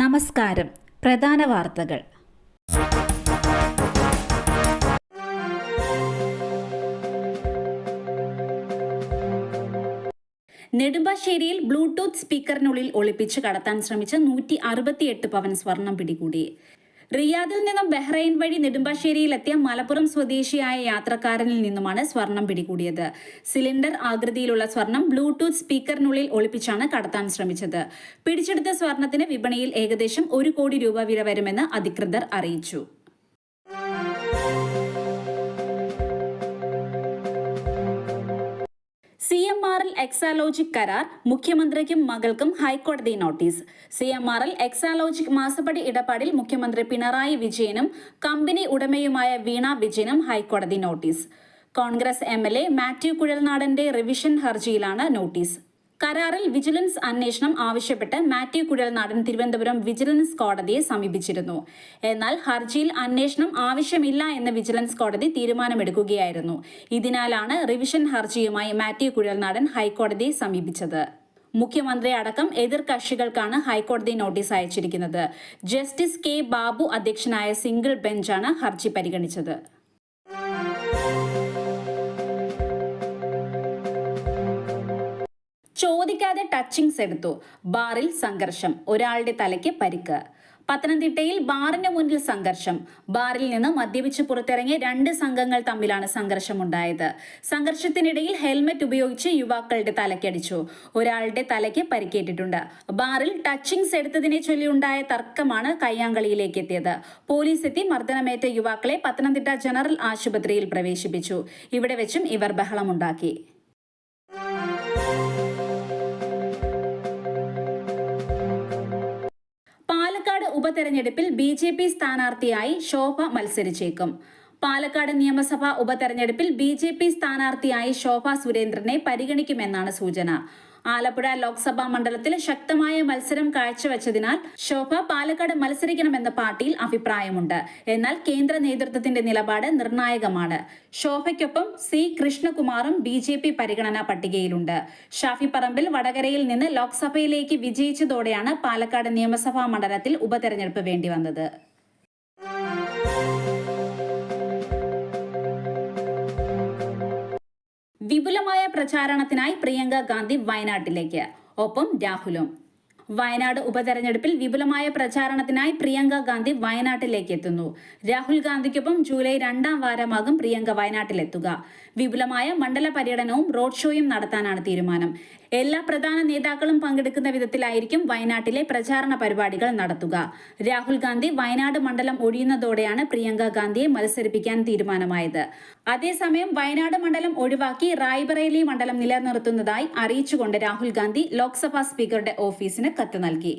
നമസ്കാരം. പ്രധാന വാർത്തകൾ. നെടുമ്പാശ്ശേരിയിൽ ബ്ലൂടൂത്ത് സ്പീക്കറിനുള്ളിൽ ഒളിപ്പിച്ച് കടത്താൻ ശ്രമിച്ച നൂറ്റി അറുപത്തിയെട്ട് പവൻ സ്വർണം പിടികൂടി. റിയാദിൽ നിന്നും ബഹ്റൈൻ വഴി നെടുമ്പാശ്ശേരിയിലെത്തിയ മലപ്പുറം സ്വദേശിയായ യാത്രക്കാരനിൽ നിന്നുമാണ് സ്വർണം പിടികൂടിയത്. സിലിണ്ടർ ആകൃതിയിലുള്ള സ്വർണം ബ്ലൂടൂത്ത് സ്പീക്കറിനുള്ളിൽ ഒളിപ്പിച്ചാണ് കടത്താൻ ശ്രമിച്ചത്. പിടിച്ചെടുത്ത സ്വർണത്തിന് വിപണിയിൽ ഏകദേശം ഒരു കോടി രൂപ വില വരുമെന്ന് അധികൃതർ അറിയിച്ചു. ആർ എൽ എക്സാലോജിക് കരാർ മുഖ്യമന്ത്രിക്കും മകൾക്കും ഹൈക്കോടതി notice. C M R L Exalogic മാസപടി ഇടപാടിൽ മുഖ്യമന്ത്രി പിണറായി വിജയനും കമ്പനി ഉടമയുമായ വീണ വിജയനും ഹൈക്കോടതി notice. Congress M L A Mathew കുഴൽനാടന്റെ revision ഹർജിയിലാണ് നോട്ടീസ്. കരാറിൽ വിജിലൻസ് അന്വേഷണം ആവശ്യപ്പെട്ട് മാത്യു കുഴൽനാടൻ തിരുവനന്തപുരം വിജിലൻസ് കോടതിയെ സമീപിച്ചിരുന്നു. എന്നാൽ ഹർജിയിൽ അന്വേഷണം ആവശ്യമില്ല എന്ന് വിജിലൻസ് കോടതി തീരുമാനമെടുക്കുകയായിരുന്നു. ഇതിനാലാണ് റിവിഷൻ ഹർജിയുമായി മാത്യു കുഴൽനാടൻ ഹൈക്കോടതിയെ സമീപിച്ചത്. മുഖ്യമന്ത്രി അടക്കം എതിർ കക്ഷികൾക്കാണ് ഹൈക്കോടതി നോട്ടീസ് അയച്ചിരിക്കുന്നത്. ജസ്റ്റിസ് കെ ബാബു അധ്യക്ഷനായ സിംഗിൾ ബെഞ്ചാണ് ഹർജി പരിഗണിച്ചത്. ചോദിക്കാതെ ടച്ചിങ്സ് എടുത്തു. ബാറിൽ സംഘർഷം. ഒരാളുടെ തലയ്ക്ക് പരിക്ക്. പത്തനംതിട്ടയിൽ ബാറിന് മുന്നിൽ സംഘർഷം. ബാറിൽ നിന്ന് മദ്യപിച്ച് പുറത്തിറങ്ങിയ രണ്ട് സംഘങ്ങൾ തമ്മിലാണ് സംഘർഷമുണ്ടായത്. സംഘർഷത്തിനിടയിൽ ഹെൽമറ്റ് ഉപയോഗിച്ച് യുവാക്കളുടെ തലക്കടിച്ചു ഒരാളുടെ തലയ്ക്ക് പരിക്കേറ്റിട്ടുണ്ട്. ബാറിൽ ടച്ചിങ്സ് എടുത്തതിനെ ചൊല്ലിയുണ്ടായ തർക്കമാണ് കയ്യാങ്കളിയിലേക്ക് എത്തിയത്. പോലീസ് എത്തി മർദ്ദനമേറ്റ യുവാക്കളെ പത്തനംതിട്ട ജനറൽ ആശുപത്രിയിൽ പ്രവേശിപ്പിച്ചു. ഇവിടെ വെച്ചും ഇവർ ബഹളമുണ്ടാക്കി. ഉപതെരഞ്ഞെടുപ്പിൽ ബി ജെ പി സ്ഥാനാർത്ഥിയായി ശോഭ മത്സരിച്ചേക്കും. പാലക്കാട് നിയമസഭാ ഉപതെരഞ്ഞെടുപ്പിൽ ബി ജെ പി സ്ഥാനാർത്ഥിയായി ശോഭ സുരേന്ദ്രനെ പരിഗണിക്കുമെന്നാണ് സൂചന. ആലപ്പുഴ ലോക്സഭാ മണ്ഡലത്തിൽ ശക്തമായ മത്സരം കാഴ്ചവെച്ചതിനാൽ ശോഭ പാലക്കാട് മത്സരിക്കണമെന്ന പാർട്ടിയിൽ അഭിപ്രായമുണ്ട്. എന്നാൽ കേന്ദ്ര നേതൃത്വത്തിന്റെ നിലപാട് നിർണായകമാണ്. ശോഭയ്ക്കൊപ്പം സി കൃഷ്ണകുമാറും ബി ജെ പി പരിഗണനാ പട്ടികയിലുണ്ട്. ഷാഫി പറമ്പിൽ വടകരയിൽ നിന്ന് ലോക്സഭയിലേക്ക് വിജയിച്ചതോടെയാണ് പാലക്കാട് നിയമസഭാ മണ്ഡലത്തിൽ ഉപതെരഞ്ഞെടുപ്പ് വേണ്ടിവന്നത്. വിപുലമായ പ്രചാരണത്തിനായി പ്രിയങ്ക ഗാന്ധി വയനാട്ടിലേക്ക്. ഒപ്പം രാഹുലും. വയനാട് ഉപതെരഞ്ഞെടുപ്പിൽ വിപുലമായ പ്രചാരണത്തിനായി പ്രിയങ്ക ഗാന്ധി വയനാട്ടിലേക്ക് എത്തുന്നു രാഹുൽ ഗാന്ധിക്കൊപ്പം ജൂലൈ രണ്ടാം വാരമാകും പ്രിയങ്ക വയനാട്ടിലെത്തുക. വിപുലമായ മണ്ഡല പര്യടനവും റോഡ് ഷോയും നടത്താനാണ് തീരുമാനം. എല്ലാ പ്രധാന നേതാക്കളും പങ്കെടുക്കുന്ന വിധത്തിലായിരിക്കും വയനാട്ടിലെ പ്രചാരണ പരിപാടികൾ നടത്തുക. രാഹുൽ ഗാന്ധി വയനാട് മണ്ഡലം ഒഴിയുന്നതോടെയാണ് പ്രിയങ്ക ഗാന്ധിയെ മത്സരിപ്പിക്കാൻ തീരുമാനമായത്. അതേസമയം വയനാട് മണ്ഡലം ഒഴിവാക്കി റായ്ബറേലി മണ്ഡലം നിലനിർത്തുന്നതായി അറിയിച്ചുകൊണ്ട് രാഹുൽ ഗാന്ധി ലോക്സഭാ സ്പീക്കറുടെ ഓഫീസിന് കത്ത് നൽകി